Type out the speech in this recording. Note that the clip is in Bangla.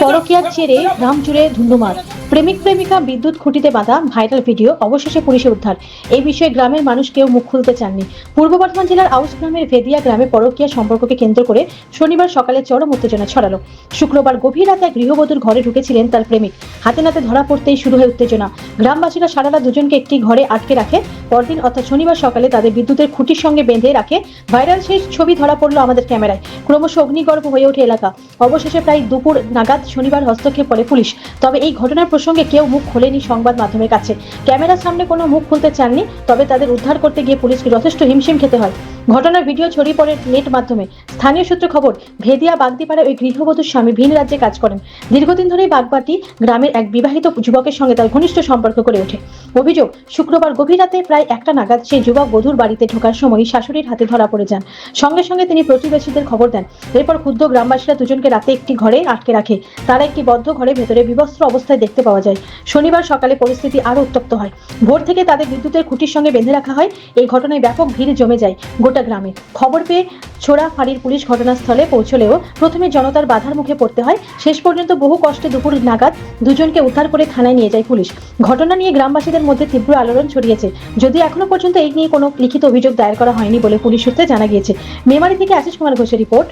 পরকিয়ার ছেড়ে রামচুরে জুড়ে ধুন্ধুমার প্রেমিক প্রেমিকা বিদ্যুৎ খুঁটিতে বাঁধা ভাইরাল ভিডিও, অবশেষে পুলিশে উদ্ধার। এই বিষয়ে গ্রামের মানুষ কেউ মুখ খুলতে চাননি। পূর্ব বর্ধমান জেলার আউস গ্রামের ভেদিয়া গ্রামে পরকিয়া সম্পর্ককে কেন্দ্র করে শনিবার সকালে চরম উত্তেজনা ছড়ালো। শুক্রবার গভীর রাতে গৃহবধূর ঘরে ঢুকেছিলেন তার প্রেমিক। হাতে নাতে ধরা পড়তেই শুরু হয় উত্তেজনা। গ্রামবাসীরা সারা রাত দুজনকে একটি ঘরে আটকে রাখে। পরদিন অর্থাৎ শনিবার সকালে তাদের বিদ্যুতের খুঁটির সঙ্গে বেঁধে রাখে। ভাইরাল সেই ছবি ধরা পড়ল আমাদের ক্যামেরায়। ক্রমশ অগ্নিগর্ভ হয়ে ওঠে এলাকা। অবশেষে প্রায় দুপুর নাগাদ শনিবার হস্তক্ষেপ করে পুলিশ। তবে এই ঘটনার প্রসঙ্গে কেউ মুখ খোলেনি সংবাদ মাধ্যমের কাছে। ক্যামেরার সামনে কোনো মুখ খুলতে চাননি, তবে তাদের উদ্ধার করতে গিয়ে পুলিশকে যথেষ্ট হিমশিম খেতে হয়। ঘটনার ভিডিও ছড়িয়ে পড়ে নেট মাধ্যমে। স্থানীয় সূত্রে খবর, ভেদিয়া বাগদিপাড়ায় ওই গৃহবধূর স্বামী ভিন রাজ্যে কাজ করেন। দীর্ঘদিন ধরেই বাগবাটি গ্রামের এক বিবাহিত যুবকের সঙ্গে তার ঘনিষ্ঠ সম্পর্ক করে ওঠে। অভিযোগ, শুক্রবার গভীর রাতে প্রায় একটা নাগাদ সেই যুবক বধূর বাড়িতে ঢোকার সময় শাশুড়ির হাতে ধরা পড়ে যান। সঙ্গে সঙ্গে তিনি প্রতিবেশীদের খবর দেন। এরপর ক্ষুদ্র গ্রামবাসীরা দুজনকে রাতে একটি ঘরে আটকে রাখে। তারা একটি বদ্ধ ঘরে ভেতরে বিবস্ত্র অবস্থায় দেখতে পাওয়া যায়। শনিবার সকালে পরিস্থিতি আরও উত্তপ্ত হয়। ভোর থেকে তাদের বিদ্যুতের খুঁটির সঙ্গে বেঁধে রাখা হয়। এই ঘটনায় ব্যাপক ভিড় জমে যায় গোটা গ্রামে। খবর পেয়ে ছোড়া ফাঁড়ির পুলিশ ঘটনাস্থলে পৌঁছলেও প্রথমে জনতার বাধার মুখে পড়তে হয়। শেষ পর্যন্ত বহু কষ্টে দুপুর নাগাদ দুজনকে উদ্ধার করে থানায় নিয়ে যায় পুলিশ। ঘটনা নিয়ে গ্রামবাসীদের মধ্যে তীব্র আলোড়ন ছড়িয়েছে। যদি এখনও পর্যন্ত এই নিয়ে কোনো লিখিত অভিযোগ দায়ের করা হয়নি বলে পুলিশ সূত্রে জানা গিয়েছে। মেমারি থেকে আশিস কুমার ঘোষের রিপোর্ট।